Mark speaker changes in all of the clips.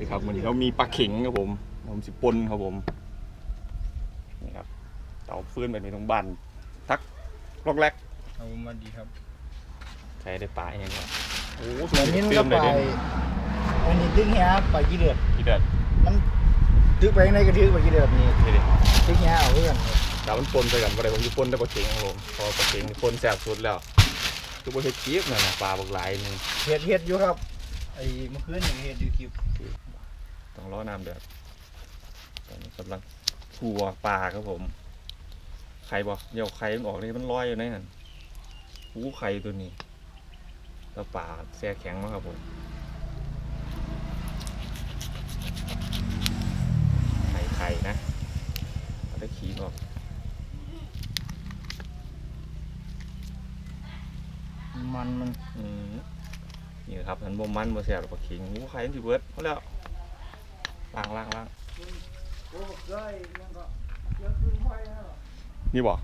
Speaker 1: ดีครับวันนี้เรามีปลาเข็งครับผมผมสิปนครับผมนี่ครับเตาฟืนแบบนี้ตรงบ้านทักลอกแรก
Speaker 2: เอามาดีครับ
Speaker 1: ใช้ได้ปลาเองครับโอ้โห
Speaker 2: เหมือนนี้มัน
Speaker 1: เติ
Speaker 2: ก็
Speaker 1: ม
Speaker 2: ไป
Speaker 1: เลยเด้
Speaker 2: อันนี้ดึงเหี้ยไปกี่เดือน
Speaker 1: ที่เดือด
Speaker 2: มันดึกไปในกระทึกไปกี่เดือนนี่
Speaker 1: นี่ดิ
Speaker 2: ดึงเหี้ยเอาเพื่อน
Speaker 1: แต่มันปนไปกันบ่ได้ผมจะปนได้ปลาเข็งครับผมเพอปลาเข็งนี่ปนแซ่บสุดแล้วคือบ่เฮ็ดจี๊บนั่นน่ะปลาบักหลายหนึง
Speaker 2: เฮ็ดเฮ็ดอยู่ครับไอ้เมื่อคืนนี่เฮ็ดอยู่คลิป
Speaker 1: ต้ องรอน้ำเดือดตอนนี้กำลังทัวปลาครับผม ไข่บ่เดี๋ยวไข่มันออกนี่มันลอยอยู่ในนั่นหูไข่ตัวนี้แล้วปลาแช่แข็งมากครับผมไข่ไข่นะเอาได้ขีออก
Speaker 2: มันมัน
Speaker 1: อืมนี่นะครับมันบ่มันบ่แซ่บหรอกปลาเข็งหูไข่มันสิเบิดเอาแล้ว ล้างล้างล้าง
Speaker 2: นี่
Speaker 1: บ่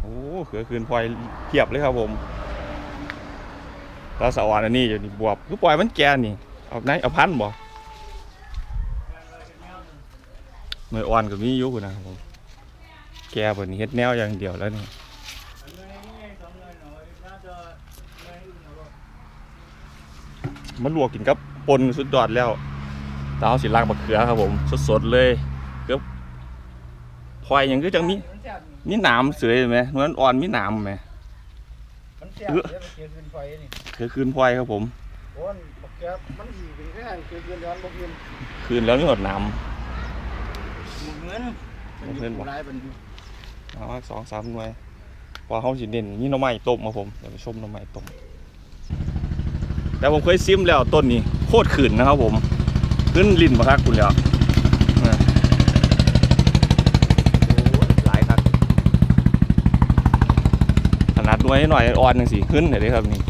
Speaker 1: โอ้เขือคืนพลอยเทียบเลยครับผมแล้วสะออนอันนี้อยู่นี่บวบคือปล่อยมันแก่นี่เอาไหนเอาพันบ่หน่วยอ่อนก็มีอยู่พุ่นนะครับผมแก่บนนี้เฮ็ดแนวอย่างเดียวแล้วนี่มันลวกกินกับปนสุดยอดแล้ว แตเอาสิล้างบักเขือครับผมสดๆเลยเกือบพลอยหยังคือจังมี
Speaker 2: มันแซ่บนี่
Speaker 1: มีหนามเสยไหมนวลอ่อนมีหนามไหม
Speaker 2: มันแซ่บ
Speaker 1: เอื้อ
Speaker 2: เดี๋ยวมันเกิดขึ้นไฟนี่
Speaker 1: คือคืนพลอยครับผม
Speaker 2: โอ้ยบักแก๊บมันสิเป็นแค่เกิดขึ้นย้อนบ่ขึ้น
Speaker 1: คืนแล้วนี่หดหนาม
Speaker 2: บ่เงิน
Speaker 1: บ่เงินบ่
Speaker 2: หลายเป็นอยู่
Speaker 1: เอามาสองสามหน่วยพอเขาสิเด่นนี่หน่อไม้ต้มครับผมเดี๋ยวไปชมหน่อไม้ต้มแต่ผมเคยซิมแล้วต้นนี้โคตรขืนนะครับผม ขึ้นลิ้นมาครับคุณแล้วเออโอ้ยหลายครับขนาดหน่วยหน่อยอ่อนจังสิขึ้นเห็นไหมครับนี่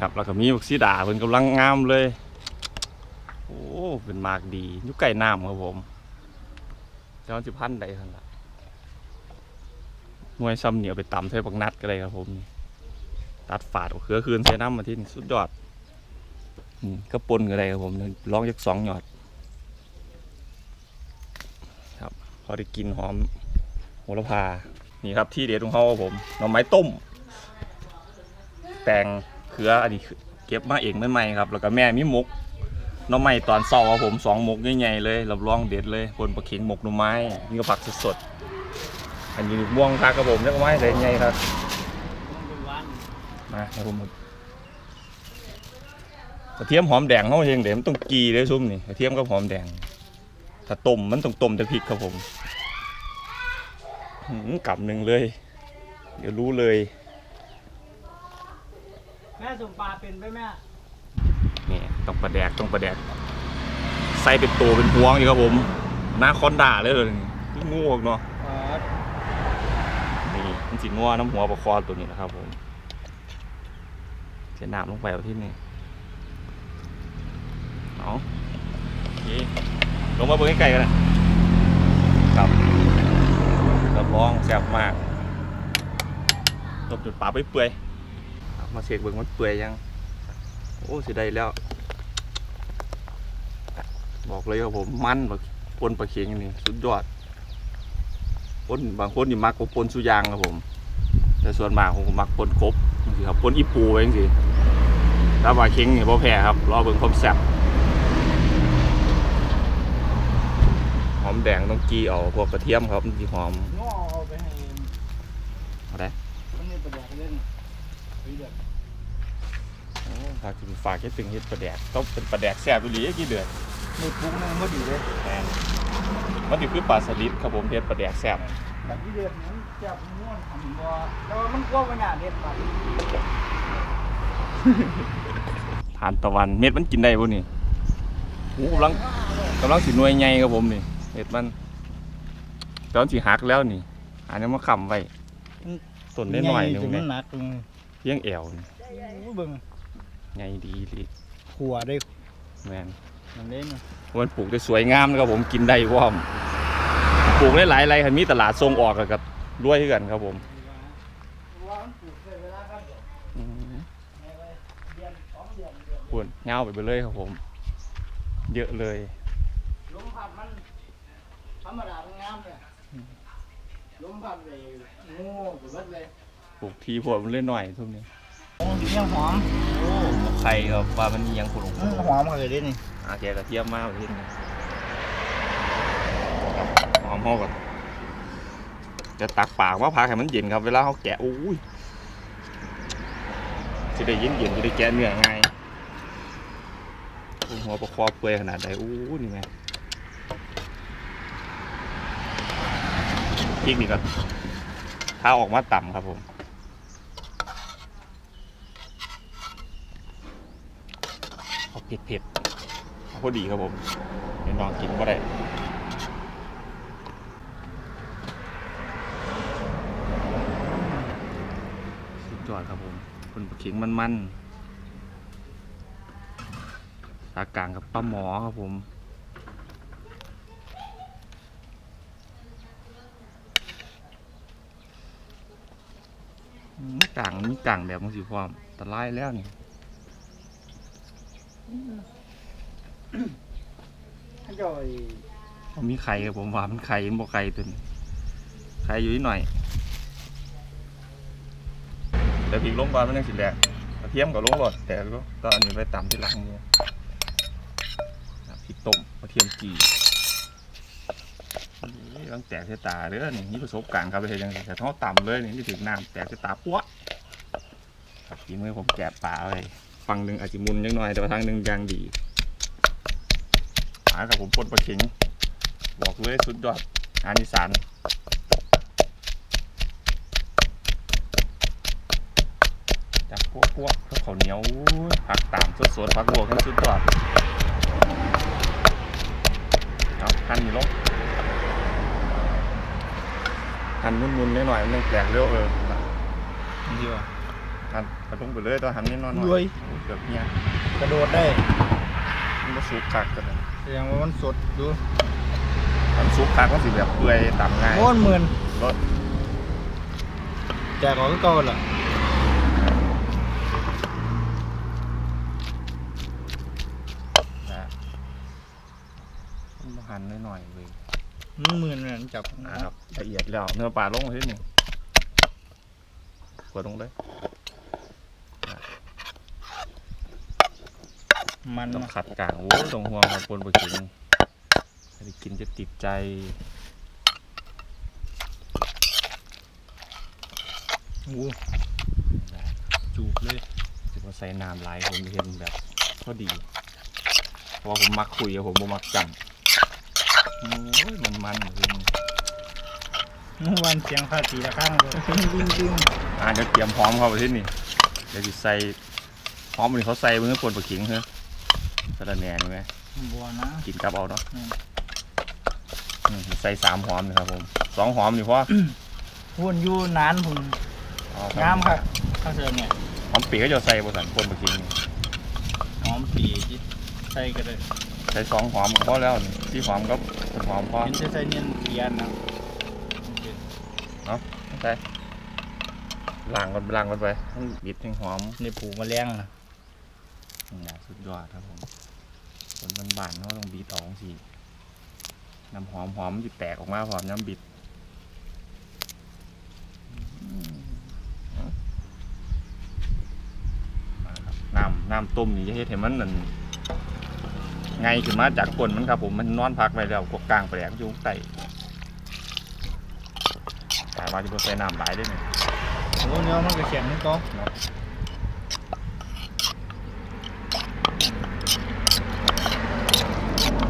Speaker 1: ครับแล้วก็มีบักซีดาเพิ่นกำลังงามเลยโอ้เป็นมากดีอยู่ใกล้น้ำครับผมเจ้าสิพันใดทันละหน่วยซ้ำเหนียวไปตำใส่บักนัดก็ได้ครับผมนี่ตัดฝาดเอาเขือคืนใส่น้ำมาที่นี่สุดยอดอืม ก็ปนก็ได้ครับผมลองจากสองหยอด ครับ พอได้กินหอมโหระพา นี่ครับที่เด็ดของเขาครับผมหน่อไม้ต้ม แตงเขืออันนี้เก็บมาเองใหม่ครับ แล้วก็แม่มีหมกหน้องใหม่ตอนเศร้าครับผมสองหมกใหญ่ๆเลยรับรองเด็ดเลยบนปลาเข็งหมกหน่อไม้นี่ก็ผักสดๆอันนี้ม่วงคักครับผมเรียกว่ไม้ใหญ่ครับมาครับผม กระเทียมหอมแดงเขาเองเดี๋ยวมันต้องกีเลยซุ่มนี่กระเทียมกับหอมแดง ถ้าต้มมันต้องต้มแต่พริกครับผมหืมกำหนึ่งเลย เดี๋ยวรู้เลย
Speaker 2: แม่สมปลาเป็นไปแม่
Speaker 1: นี่ต้องประแดกต้องประแดกใส่เป็นตัวเป็นพวงอยู่ครับผมหน้าคอนด่าเลยเลยนี่งูออกเนาะ
Speaker 2: อ่า
Speaker 1: นี่มันสีงัวน้ำหัวปลาคอตัวนี้นะครับผมเสียน้ำลงไปเอาที่นี่ เอาโอเคลงมาเบิ่งใกล้ๆกันนะครับรับรองแซ่บมากตบจุดปลาไปเปื่อยมาเสกเบิ่งมันเปื่อยยัง โอ้สิได้แล้ว บอกเลยครับผมมันแบบปนปลาเค็งนี่สุดยอดปนบางคนนี่มักกว่าปนสุยางครับผม แต่ส่วนมากผมมักปนกบนี่ครับปนอีปูเองสิถ้าปลาเค็งนี่พ่แพ้ครับรอเบิ่งความแซ่บ อมแดงต้องกีเอาพวกกระเทียมครับมันสิหอม
Speaker 2: ง้อเอาไปให้
Speaker 1: เอาได้
Speaker 2: มันนี่ประแดกเล่นปเดือด
Speaker 1: โอ้ฝากฝากแค่ตึงเฮ็ดปลาแดกต้องเป็นปลาแดกแซ่บอีหลีกี่เดือน
Speaker 2: นี่ปรุงนึงบ่ดีเลย
Speaker 1: แมนมันอยู่คือปลาสลิดครับผมเฮ็ดปลาแดกแซ่บ
Speaker 2: แต่ที่เดือดนั้นจับม้วนทำบ่แต่ว่ามันกว้างกว่าหน้าเด็ดไป
Speaker 1: ทานตะวันเม็ดมันกินได้บ่นี่โอ้กำลังกำลังสิหน่วยใหญ่ครับผมนี่ เม็ดมัน ตอนสิหักแล้วนี่อันนี้มาค้ำไว้ต้นได้หน่อยหนึง
Speaker 2: มั
Speaker 1: แม่
Speaker 2: นหนักตรง
Speaker 1: เพียงแอวนี่
Speaker 2: โอ้เบิ่ง
Speaker 1: ใหญ่ดีเลย
Speaker 2: ขัวได้
Speaker 1: แม่น
Speaker 2: มันเล่น
Speaker 1: มันปลูกได้สวยงามนะครับผมกินได้พร้อมปลูกได้หลายไรคันมีตลาดส่งออกแล้วกับรวยคือกันครับผม
Speaker 2: ว่ามันปลูกได้เวลาครับ
Speaker 1: อืม
Speaker 2: เดือนสองเดือนเดือน
Speaker 1: พุ่นเงาวไปไปเลยครับผม เยอะเลย
Speaker 2: ลมพัดมันธ รรมดามันงามเลยลมพัดเลยงูสุดเลย
Speaker 1: ปลูกทีพวกมันเล่นหน่อยทุกนี้
Speaker 2: โอ้ยังหอม
Speaker 1: โอ้ไข่ครับว่ามันมีหยังขุ่น
Speaker 2: อืมหอมเลยดินี่
Speaker 1: อาแกกระเทียมมากเลยนี่หอมหอมก่อนจะตักปากว่าพาให้มันเย็นครับเวลาเขาแกะอุ้ยจะได้เย็นเย็นๆจะได้แกะเนื้อง่ายโอ้หัวประคอเปื่อยขนาดใดอู้นี่แม่ ริกนี่ก็ถ้าออกมาต่ำครับผมเอาเผ็ดเผ็ดๆเอาพอดีครับผมเดี๋ยวน้องกินก็ได้สุดยอดครับผมคนปลาเข็งมันๆสากลางกับปลาหมอครับผม กลางมีกลางแบบมันสิความตะไลายแล้วนี่
Speaker 2: ให้จ่อย
Speaker 1: มันมีไข่ครับผมว่ามันไข่มันบอกไข่ตัวนี้ไข่อยู่นิดหน่อยแต่พริกลงก่อนมันยังสิแหลกกระเทียมกับลงหลอดแต่ก็ตอนนี้ไปตำที่หลังเนี่ยพริกต้มกระเทียมจีนี่ต้องแตกใส่ตาเด้อนี่นี่ประสบการณ์ครับไปเห็นยังไงแต่ท้องต่ำเลยนี่ที่ถึงน้ำแตกใส่ตาปั้ว ครับกินมือผมแกะปลาเลยฝั่งหนึ่งอาจจะมุนยังหน่อยแต่ว่าทางหนึ่งยังดีหากับผมปนปลาเข็งบอกเลยสุดยอดอาหารอีสานจากพวกพวกข้าวข้าวเหนียวผักตามสดสดๆผักลวกทั้งสุดยอดเอาหั่นนี่ลงหั่นมุนๆหน่อยๆมันยังแปลกเร็วเออ
Speaker 2: ดีว่ะ
Speaker 1: หั่นกระลงไปเลยตัวหั่นนิดหน่อยๆ
Speaker 2: ด้วย
Speaker 1: เกือบเนี้ย
Speaker 2: กระโดดได้
Speaker 1: มันก็สุกคักกันเลย
Speaker 2: แสดงว่ามันสดดู
Speaker 1: มันสุกคักก็สิแบบเปื่อยต่ำง่าย
Speaker 2: โอ้นหมื่น
Speaker 1: รส
Speaker 2: แจกของก็เก่าล่ะ
Speaker 1: นะมันหั่นหน่อยๆเลย
Speaker 2: มันหมื่นเหมือนจับ
Speaker 1: นะครับละเอียดแล้วเนื้อปลาลงมาที่นี่กดลงเลย
Speaker 2: มัน
Speaker 1: ต้อง
Speaker 2: นะ
Speaker 1: ขัดกลางโอ้ยตรงห่วงครับคนไปกินไม่ได้กินจะติดใจ
Speaker 2: โอ้จูบเลย
Speaker 1: จะมาใส่น้ำลายผมเห็นแบบก็ดี เพราะว่าผมมักคุยกับผมบ่มักจำโอ้ยมันมันๆเลย
Speaker 2: เมื่อวันเสียงภาษีละข้างเลยดิ้งดิ้งดิ้ง
Speaker 1: อ่าเดี๋ยวเตรียมพร้อมเข้าไปที่นี่เดี๋ยวจะใส่พร้อมมันเขาใส่เมื่อปนปลาขิงเหรอ สะระแหน่นี่ไหม
Speaker 2: บัวนะ
Speaker 1: กินกับเอาเนาะ
Speaker 2: อืม
Speaker 1: อืมใส่สามหอมนะครับผมสองหอมนี่พอ
Speaker 2: พุ่นอยู่นานพุ่น
Speaker 1: อ๋อ
Speaker 2: งามครับข้าวเสือเนี่ย
Speaker 1: หอมปีก็จะใส่บนสันคนปลาขิงนี่
Speaker 2: หอมปีที่ใส่กันเลย
Speaker 1: ใส่สองหอมก็พอแล้วนี่ที่หอมก็หอมพอ
Speaker 2: เห็นจะใส่เนียนเทียนนะ
Speaker 1: ใช่ล้างกันล้างกันไปมันบิดให้หอม
Speaker 2: ในผูแมลงนะ
Speaker 1: นี่นะสุดยอดครับผม คนบานๆเขาต้องบีดออกสิน้ำหอมหอมจะแตกออกมาพร้อมน้ำบิดน้ำน้ำต้มนี่จะเฮ็ดให้มันนั่นไงขึ้นมาจากก้นมันครับผมมันนอนพักไวแล้วกกกลางแปลกอยู่ใต้ถามว่าจะใส่น้ำหลายได้ไหม
Speaker 2: โอ้เนื้อมันก็แข็งนี่ก็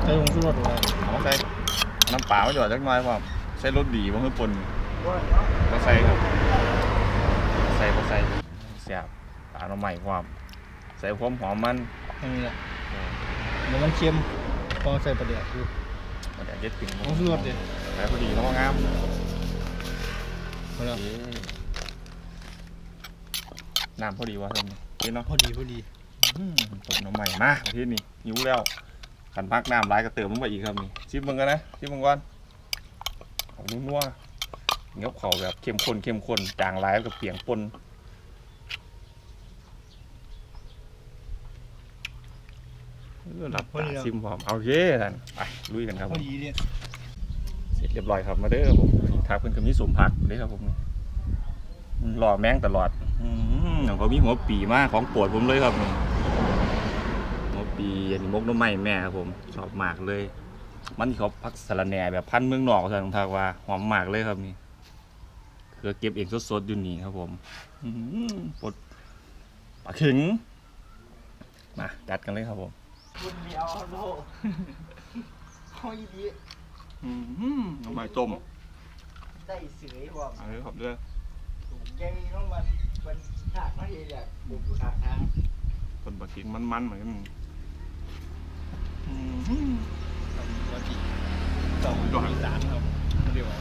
Speaker 2: ส่ผงชูรสเลย
Speaker 1: เอาใส่น้ำเปล่าไม่หยอดจักหน่อยพร้อมใส่รสดีบ่คือปนก็ใส่ครับใส่ก็ใส่เสียบปลาหน่อใหม่ความใส่ความหอมมัน
Speaker 2: นี่แหละเดี๋ยวมันเค็มพอใส่ประเดี๋ยวดู
Speaker 1: มันจะเย็ดถึง
Speaker 2: ผงชูรสดิ
Speaker 1: ใส่พอดีแล้วก็งาม
Speaker 2: พอแล้ว
Speaker 1: โอเคน้ำพอดีวะท่านนี่เนาะ
Speaker 2: พอดีพอดี
Speaker 1: อืมต้มหน่อใหม่มาที่นี่หิวแล้ว ขันพักน้ำร้ายก็เติมลงไปอีกครับนี่ชิมมึงกันนะชิมมึงก่อนของนัวๆเงี้ยวเขาแบบเข้มข้นเข้มข้นจางร้ายกับเปียงปนออรับตาซิมพร้อมโอเคท่านไปลุยกันครับผ
Speaker 2: พอ
Speaker 1: ม
Speaker 2: ดีเนี่ย
Speaker 1: เสร็จเรียบร้อยครับมาเด้อผมทาเพิ่นก็มีสมผักเด้อครับผมหล่อแมงตลอดอืมเขามีหัวปีมากของโปรดผมเลยครับนี่หัว ปีอันนี้มกหน้ำไม้แม่ครับผมชอบมากเลย มันที่เขาพักสะระแหน่แบบพันธุ์เมืองนอกท่านทักว่าหอมมากเลยครับนี่คือเก็บเองสดๆอยู่นี่ครับผมอื้อหือปลดปลาขิงมาจัดกันเลยครับผม
Speaker 2: คุณเดียวโลห้อยดี
Speaker 1: อืมน้ำไม้ต้ม
Speaker 2: ได้เสือบอก
Speaker 1: เอะไรครับเด้อ
Speaker 2: แกมีน้องมันมันฉากไม่ใหญ่ๆบุกฉากทาง
Speaker 1: คนปลาขิงมันๆเหมือนกันอืม
Speaker 2: ปกติ สองอีสานครับเรียกว่า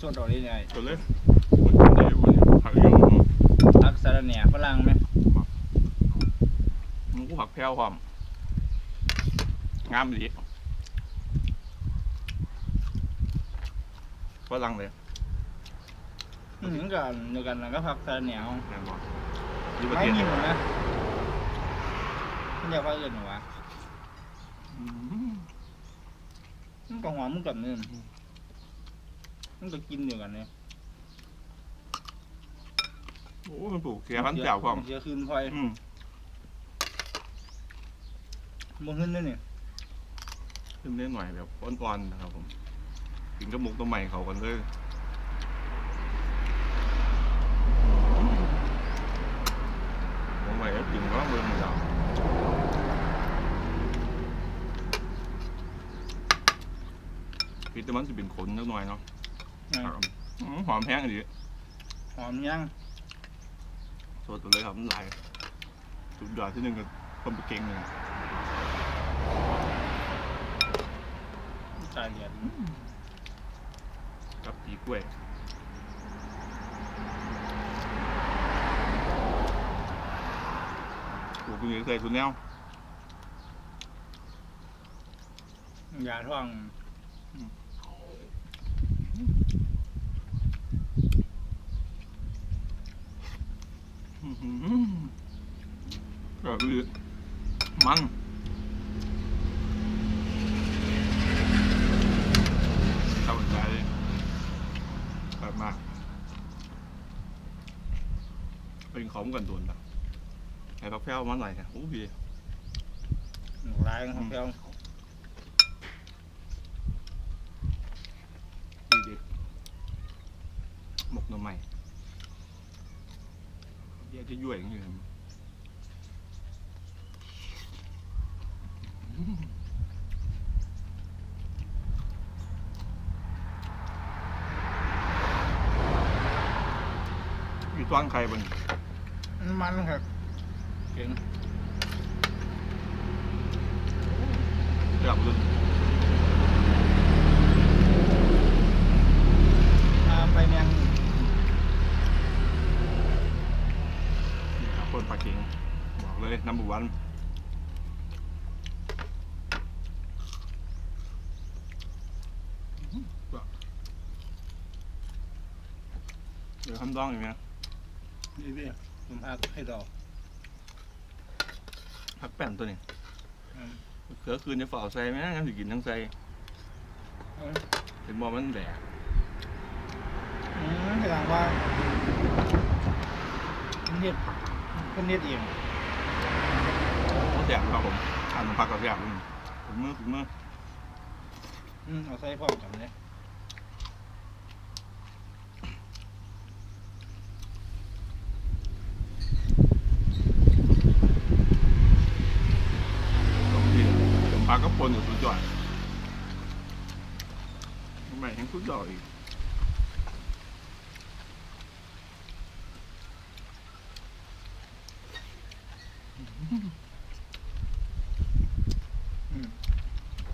Speaker 2: ส่วนต่อได้ไง
Speaker 1: ตัวเล็กมันกินได้วันนี้ผักเยอะ
Speaker 2: อักษรแหน่ฝรั่งไหม
Speaker 1: มันก็ผักแพรวความงามดีฝรั่งเลย
Speaker 2: เหมือนกันเดียวกันแล้วก็พักสารแหน่ของ
Speaker 1: แน่นอนอยู่ประ
Speaker 2: ไม่
Speaker 1: เทศ
Speaker 2: มีหมดนะมัน เรียกว่าอื่นเหรอวะ
Speaker 1: อืม
Speaker 2: มันก็หอมเหมือนกันเนี่ยมันก็กินเดียวกันเนี่ย
Speaker 1: โอ้มันปลูกเสียพันธุ์แจ่วความ
Speaker 2: เสียคืนพลอย
Speaker 1: อืม
Speaker 2: มันขึ้นด้วยเนี่ย
Speaker 1: ขึ้นได้หน่อยแบบอ่อนๆนะครับผมกินกับหมกตัวใหม่เขากันเลยหมกใหม่ก็กินก็เมืองเหมือนกัน พิษแต่มันจะเป็นขนนิดหน่อยเนาะครับอืมหอมแห้งดี
Speaker 2: หอมยัง
Speaker 1: สดเลยครับมันไหลายสุดยอดที่หนึ่งก็ต้มปลาเก่งเลย
Speaker 2: ตายเหรียญ
Speaker 1: กับปีกล้วยปลูกคุณยังเคยคุณแนว ยา
Speaker 2: ท่อง
Speaker 1: อื้อหือ แบบนี้มันเข้าใจแบบมากเป็นของกันโดนแบบไอ้กาแฟมันไหลเนี่ยโอ้พี่
Speaker 2: ร้ายของเพียว
Speaker 1: ดีดีหมกหน่อไม้เดี๋ยวจะยุ่ยอย่างนี้ อยู่ต้อนใครบ้าง
Speaker 2: มันครับเก่ง
Speaker 1: อยากรู้
Speaker 2: ตามไปเมียง
Speaker 1: นี่ครับคนปลาเก่งบอกเลยน้ำบุวันเดี๋ยวทำต้องอย่างเงี้ย
Speaker 2: นี่พี่ผมพักให้ดอก
Speaker 1: พักแป้นตัวนี้
Speaker 2: อืม
Speaker 1: เขือคืนจะฝ่าใส่ไหมงั้นสิกินทั้งใส่
Speaker 2: อืม
Speaker 1: เป็นบอมันแดก
Speaker 2: อืมแสดงว่ามันเฮ็ดมันเฮ็ดเอง
Speaker 1: เขาแดกครับผมอ่านพักกับแดกอืมถึงมือถึงมือ
Speaker 2: อืมเอาใส่พร้อมกันเลย
Speaker 1: สองทีถึงพักก็ปนอยู่สุดยอดทำไมทั้งสุดย ออีก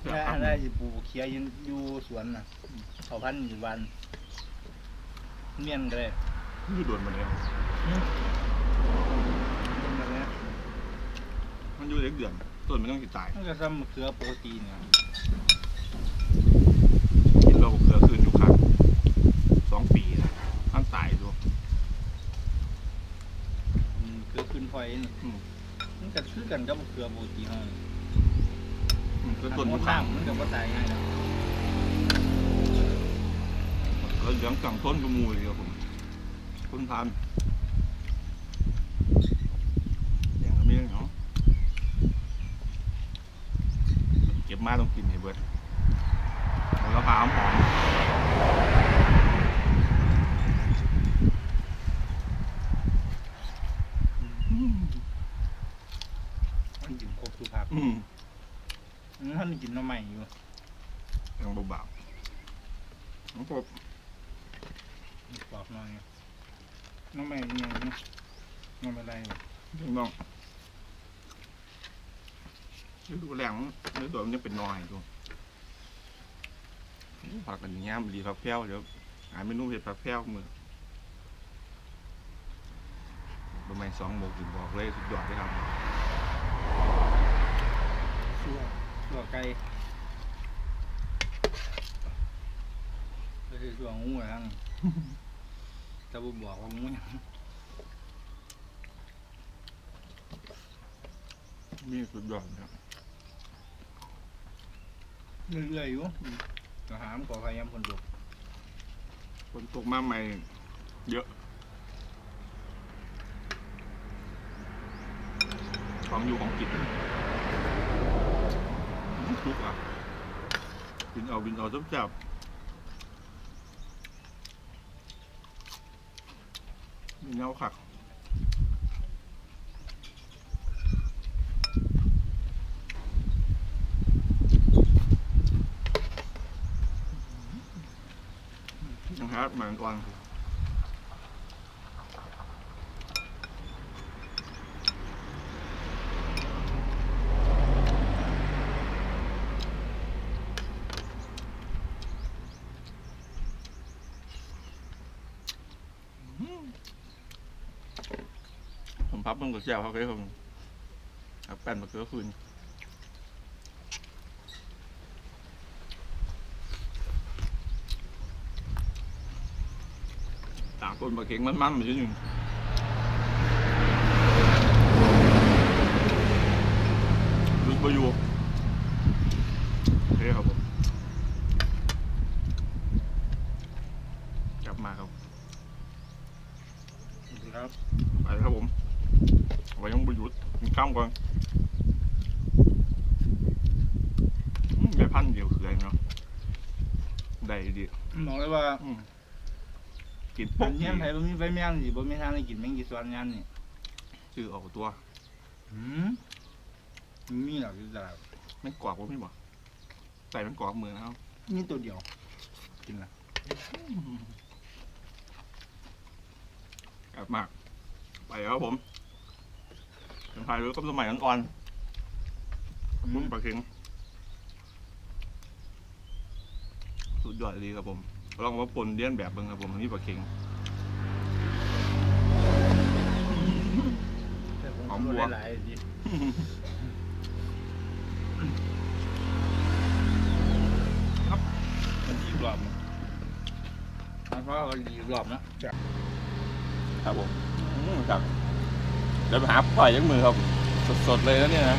Speaker 2: ได้ได้สิปลูกเขียอยู่อยู่สวนน่ะเขาพันธุ์อยู่วัน เมียนก็ได้
Speaker 1: นี่ด่วนมาแล้ว
Speaker 2: เป็นแบบนี้
Speaker 1: มันอยู่เล็กเดือนต้นมันต้องสิตาย
Speaker 2: มันก็ซ้ำมะเขือโปกติเนี่ย
Speaker 1: กินเราเขือคืนอยู่ครั้งสองปีนะท่านตายดู
Speaker 2: อืมคือขึ้นพข่อยนี่มันก็คือกันกับมะเขือปกติเฮานี่
Speaker 1: อืมก็ต้น
Speaker 2: มะ
Speaker 1: มะ
Speaker 2: ขา
Speaker 1: ขามม
Speaker 2: มันก็บ่ตายง่ายแล้ว
Speaker 1: ก็เหลืองกังต้นกระมูเลยครับผมต้นทานอย่างนี้เนาะเก็บมาต้องกินให้เบิด แล้วก็พาหอมหอม
Speaker 2: มันกินครบทุกภาค
Speaker 1: อืม
Speaker 2: ท่านกินน้ำใหม่อยู่
Speaker 1: ยังเบาๆน้องกบ
Speaker 2: ปอกหน่อยน้ำใหม่ยังนี่มันไม่ไรอก
Speaker 1: พี่น้องฤดูแรงฤดูมันยังเป็นน้อยอยู่ ผักกันอย่างเงี้ยมันดีผักแพ้วเดี๋ยวหาเมนูเห็ดผักแพ้วมือประมาณสองโมงถึงบอกเลยสุดยอดเลยครับ
Speaker 2: ชั่วชั่วไก่ก็คือชั่วงูนะทั้งแต่บ่บอกว่างูหยัง
Speaker 1: นี่สุดยอดครับ
Speaker 2: เรื่อยๆอยู่ก็ หามนก่อพยายามคนดุ
Speaker 1: ฝนตกมาใหม่ เยอะ ของอยู่ของกินทุกอะบินเอาบินเอาจับจับบินเอาขัก ยังฮาร์ดเหมือนก่อนผมพับมันก็แซ่บเขาเลยผมแป้นมะเขือคืนต่าง คนมาเก่งมันๆเหมือนกันลุยไปอยู่โอเคครับผมกลับมาครับ
Speaker 2: ครับ
Speaker 1: ไปครับผมไว้ยังประยุทธ์กินข้ามก่อนอืมได้พันเดียวคืออะไรเนาะได้ดี
Speaker 2: บอกเลยว่า
Speaker 1: อืม กิน
Speaker 2: อั
Speaker 1: ปุ๊บ
Speaker 2: นเนี้ยไผบ่มีไฟแม่นสิบ่มีทางได้กินแมงกีสวนงานนี่
Speaker 1: ชื่อออกตัว
Speaker 2: หืมมันมีหรอกอยู่ตลาด
Speaker 1: ไม่กรอบผมไม่บอกใส่มันกรอบมือนะครับ
Speaker 2: มีตัวเดียว กินละ
Speaker 1: กลับมาก ไปครับผมเป็นพายเรือกับสมัยอ่อนๆมุ้นปลาเค็งสุดยอดดีครับผม ลองว่าปนเลี้ยนแบบเบิ่งครับผมอันนี้ปลาเค็ง
Speaker 2: แต่ผ
Speaker 1: หอมบัว
Speaker 2: หลายๆดิครับมันดีอีกรอบมั้งอันว่าก็ดีอีกรอบนะจ้ะ
Speaker 1: ครับผมอืมครับเดี๋ยวไปหาปล่อยยักมือครับ สดๆเลยนะเนี่ยนะ